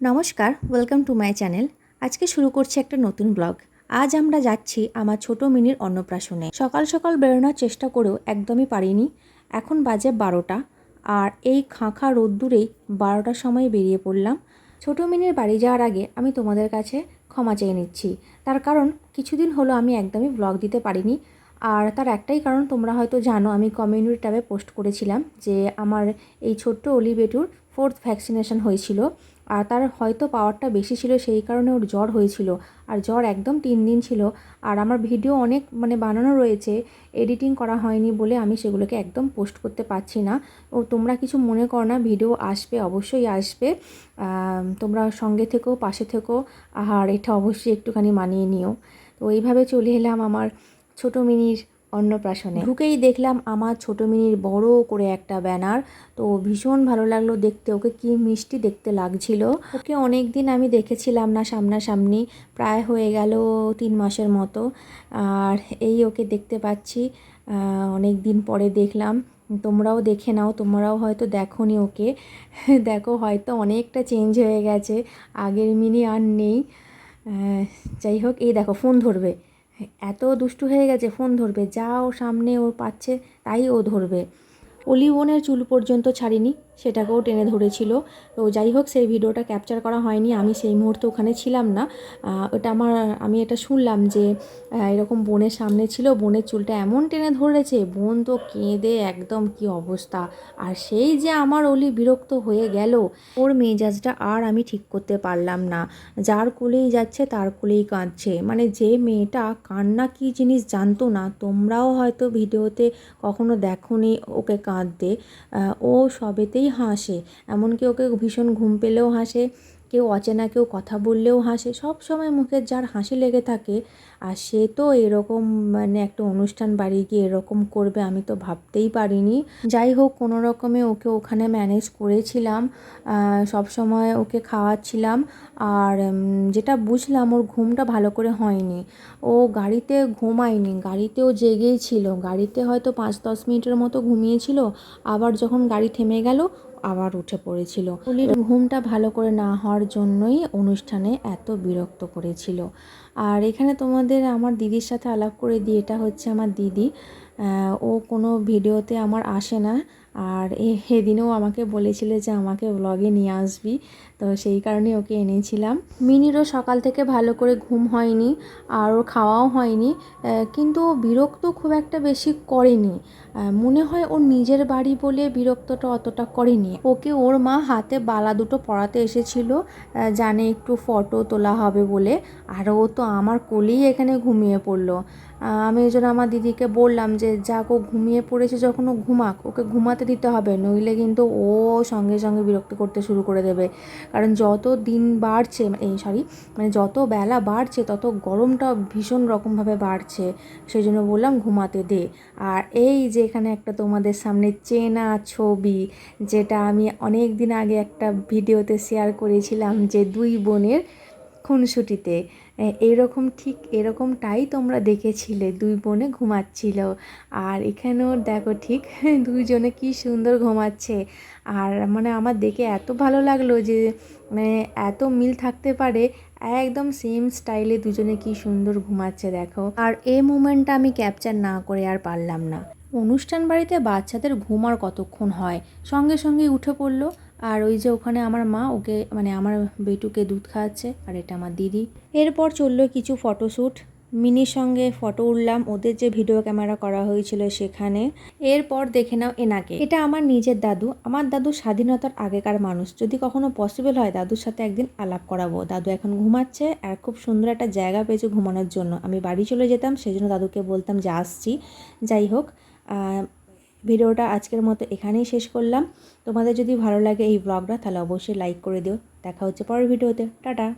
নমস্কার welcome to my channel আজকে শুরু করছি একটা নতুন ব্লগ আজ আমরা যাচ্ছি আমার ছোট মিনির অন্নপ্রাশনে। সকাল সকাল বেরোনোর চেষ্টা করেও একদমই পারিনি। এখন বাজে বারোটা, আর এই খাঁখা রোদ্দুরেই বারোটার সময় বেরিয়ে পড়লাম। ছোট মিনির বাড়ি যাওয়ার আগে আমি তোমাদের কাছে ক্ষমা চেয়ে নিচ্ছি। তার কারণ কিছুদিন হলো আমি একদমই ব্লগ দিতে পারিনি। আর তার একটাই কারণ, তোমরা হয়তো জানো, আমি কমিউনিটি ট্যাবে পোস্ট করেছিলাম যে আমার এই ছোট্ট অলিবেটুর ফোর্থ ভ্যাকসিনেশন হয়েছিল। আর তার হয়তো পাওয়ারটা বেশি ছিল সেই কারণে ওর জ্বর হয়েছিল। আর জ্বর একদম তিন দিন ছিল। আর আমার ভিডিও অনেক মানে বানানো রয়েছে। এডিটিং করা হয়নি বলে আমি সেগুলোকে একদম পোস্ট করতে পারছি না। ও তোমরা কিছু মনে করো না ভিডিও আসবে, অবশ্যই আসবে। তোমরা সঙ্গে থেকো, পাশে থেকো। আর এটা অবশ্যই একটুখানি মানিয়ে নিও। তো এইভাবে চলে এলাম আমার ছোটো মিনির অন্নপ্রাশনে। ঢুকেই দেখলাম আমার ছোটো মিনির বড় করে একটা ব্যানার। তো ভীষণ ভালো লাগল দেখতে, ওকে কি মিষ্টি দেখতে লাগছিল। ওকে অনেক দিন আমি দেখেছিলাম না সামনাসামনি, প্রায় হয়ে গেল তিন মাসের মতো। আর এই ওকে দেখতে পাচ্ছি অনেক দিন পরে দেখলাম। তোমরাও দেখে নাও, তোমরাও হয়তো দেখো নি ওকে। দেখো, হয়তো অনেকটা চেঞ্জ হয়ে গেছে, আগের মিনি আর নেই। যাই হোক, এই দেখো, ফোন ধরবে। এত দুষ্টু হয়ে গেছে, ফোন ধরবে, যা ও সামনে ও পাচ্ছে তাই ও ধরবে। অলিবনের চুল পর্যন্ত ছাড়িনি। সেটাকেও টেনে ধরেছিল। তো যাই হোক, সেই ভিডিওটা ক্যাপচার করা হয়নি। আমি সেই মুহূর্তে ওখানে ছিলাম না। ওটা আমার, আমি এটা শুনলাম যে এরকম বোনের সামনে ছিল। বোনের চুলটা এমন টেনে ধরেছে, বোন তো কেঁদে একদম কি অবস্থা। আর সেই যে আমার অলি বিরক্ত হয়ে গেল, ওর মেজাজটা আর আমি ঠিক করতে পারলাম না। যার কোলেই যাচ্ছে, তার কোলেই কাঁদছে। মানে যে মেয়েটা কান্না কি জিনিস জানতো না, তোমরাও হয়তো ভিডিওতে কখনো দেখোনি ওকে কাঁদতে। ও সবেতেই হাসে। এমনকি ওকে ভীষণ ঘুম পেলেও হাসে। কেউ অচেনা, কেউ কথা বললেও হাসে। সব সময় মুখের যার হাসি লেগে থাকে, আর সে তো এরকম মানে একটা অনুষ্ঠান বাড়ি গিয়ে এরকম করবে আমি তো ভাবতেই পারিনি। যাই হোক, কোনো রকমে ওকে ওখানে ম্যানেজ করেছিলাম সব সময় ওকে খাওয়াচ্ছিলাম, আর যেটা বুঝলাম ওর ঘুমটা ভালো করে হয়নি। ও গাড়িতে ঘুমায়নি, গাড়িতেও জেগেই ছিল। গাড়িতে হয়তো পাঁচ দশ মিনিটের মতো ঘুমিয়েছিল, আবার যখন গাড়ি থেমে গেল আবার উঠে পড়েছিল। পুলির ঘুমটা ভালো করে না হওয়ার জন্যই অনুষ্ঠানে এত বিরক্ত করেছিল। আর এখানে তোমাদের আমার দিদির সাথে আলাপ করে দিই, এটা হচ্ছে আমার দিদি। ও কোনো ভিডিওতে আমার আসে না। আর এ- সেদিনও আমাকে বলেছিল যে আমাকে ব্লগে নিয়ে আসবি, তো সেই কারণে ওকে এনেছিলাম। মিনিরও সকাল থেকে ভালো করে ঘুম হয়নি, আর ওর খাওয়াও হয়নি কিন্তু বিরক্ত খুব একটা বেশি করেনি। মনে হয় ওর নিজের বাড়ি বলে বিরক্তটা অতটা করেনি। ওকে ওর মা হাতে বালা দুটো পড়াতে এসেছিল জানে একটু ফটো তোলা হবে বলে, আর ও তো আমার কোলেই এখানে ঘুমিয়ে পড়ল। আমি ওই জন্য আমার দিদিকে বললাম যে, যাক, ও ঘুমিয়ে পড়েছে, যখন ও ঘুমাক, ওকে ঘুমাতে দিতে হবে, নইলে কিন্তু ও সঙ্গে সঙ্গে বিরক্ত করতে শুরু করে দেবে। কারণ যত দিন বাড়ছে এই সরি মানে যত বেলা বাড়ছে, তত গরমটা ভীষণ রকমভাবে বাড়ছে। সেই জন্য বললাম, ঘুমাতে দে। আর এই যে, এখানে একটা তোমাদের সামনে চেনা ছবি, যেটা আমি অনেক দিন আগে একটা ভিডিওতে শেয়ার করেছিলাম যে, দুই বোনের খুনসুটিতে। এ- এইরকম ঠিক এরকমটাই তোমরা দেখেছিলে, দুই বোনে ঘুমাচ্ছিল। আর এখানেও দেখো ঠিক দুইজনে কি সুন্দর ঘুমাচ্ছে। আর মানে আমার দেখে এত ভালো লাগল যে মানে এত মিল থাকতে পারে, একদম সেম স্টাইলে দুজনে কি সুন্দর ঘুমাচ্ছে দেখো। আর এই মুমেন্টটা আমি ক্যাপচার না করে আর পারলাম না। অনুষ্ঠান বাড়িতে বাচ্চাদের ঘুম আর কতক্ষণ হয়? সঙ্গে সঙ্গে উঠে পড়ল। আর ওই যে ওখানে আমার মা, ওকে মানে আমার বেটুকে দুধ খাওয়াচ্ছে, আর এটা আমার দিদি। এরপর চলল কিছু ফটোশ্যুট। মিনির সঙ্গে ফটো উঠলাম, ওদের যে ভিডিও ক্যামেরা করা হয়েছিল সেখানে। এরপর দেখে নাও এনাকে। এটা আমার নিজের দাদু। আমার দাদু স্বাধীনতার আগেকার মানুষ। যদি কখনো পসিবল হয়, দাদুর সাথে একদিন আলাপ করাবো। দাদু এখন ঘুমাচ্ছে, আর খুব সুন্দর একটা জায়গা পেয়েছে ঘুমানোর জন্য। আমি বাড়ি চলে যেতাম সেই জন্য দাদুকে বলতাম যে আসছি। যাই হোক ভিডিওটা আজকের মতো এখানেই শেষ করলাম। তোমাদের যদি ভালো লাগে এই ব্লগটা তাহলে অবশ্যই লাইক করে দিও। দেখা হচ্ছে পরের ভিডিওতে। টাটা।